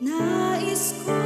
Nais ko